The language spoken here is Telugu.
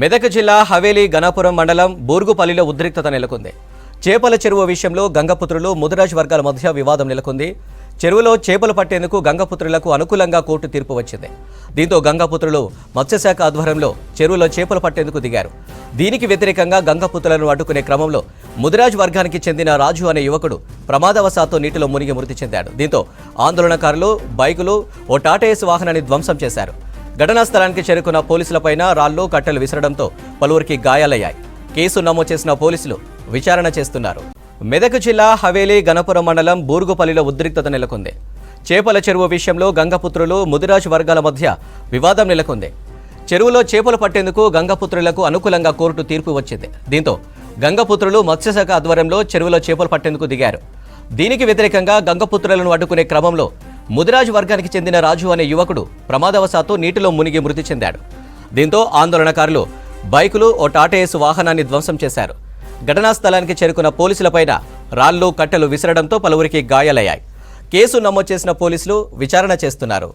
మెదక్ జిల్లా హవేలీ గణాపురం మండలం బూర్గుపల్లిలో ఉద్రిక్తత నెలకొంది. చేపల చెరువు విషయంలో గంగపుత్రులు ముదిరాజ్ వర్గాల మధ్య వివాదం నెలకొంది. చెరువులో చేపలు పట్టేందుకు గంగపుత్రులకు అనుకూలంగా కోర్టు తీర్పు వచ్చింది. దీంతో గంగపుత్రులు మత్స్యశాఖ ఆధ్వర్యంలో చెరువులో చేపలు పట్టేందుకు దిగారు. దీనికి వ్యతిరేకంగా గంగపుత్రులను అడ్డుకునే క్రమంలో ముదిరాజ్ వర్గానికి చెందిన రాజు అనే యువకుడు ప్రమాదవశాత్తు నీటిలో మునిగి మృతి చెందాడు. దీంతో ఆందోళనకారులు బైకులు ఓ టాటాఏస్ వాహనాన్ని ధ్వంసం చేశారు. ఘటనా స్థలానికి చేరుకున్న పోలీసులపైన రాళ్ళు కట్టెలు విసరడంతో పలువురికి గాయాలయ్యాయి. కేసు నమోదు చేసిన పోలీసులు విచారణ చేస్తున్నారు. మెదక్ జిల్లా హవేలీ గణపురం మండలం బూరుగుపల్లిలో ఉద్రిక్తత నెలకొంది. చేపల చెరువు విషయంలో గంగపుత్రులు ముదిరాజ్ వర్గాల మధ్య వివాదం నెలకొంది. చెరువులో చేపలు పట్టేందుకు గంగపుత్రులకు అనుకూలంగా కోర్టు తీర్పు వచ్చింది. దీంతో గంగపుత్రులు మత్స్యశాఖ ఆధ్వర్యంలో చెరువులో చేపలు పట్టేందుకు దిగారు. దీనికి వ్యతిరేకంగా గంగపుత్రులను అడ్డుకునే క్రమంలో ముదిరాజ్ వర్గానికి చెందిన రాజు అనే యువకుడు ప్రమాదవశాత్తు నీటిలో మునిగి మృతి చెందాడు. దీంతో ఆందోళనకారులు బైకులు ఓ టాటాఏస్ వాహనాన్ని ధ్వంసం చేశారు. ఘటనా స్థలానికి చేరుకున్న పోలీసులపైన రాళ్ళు కట్టెలు విసరడంతో పలువురికి గాయాలయ్యాయి. కేసు నమోదు చేసిన పోలీసులు విచారణ చేస్తున్నారు.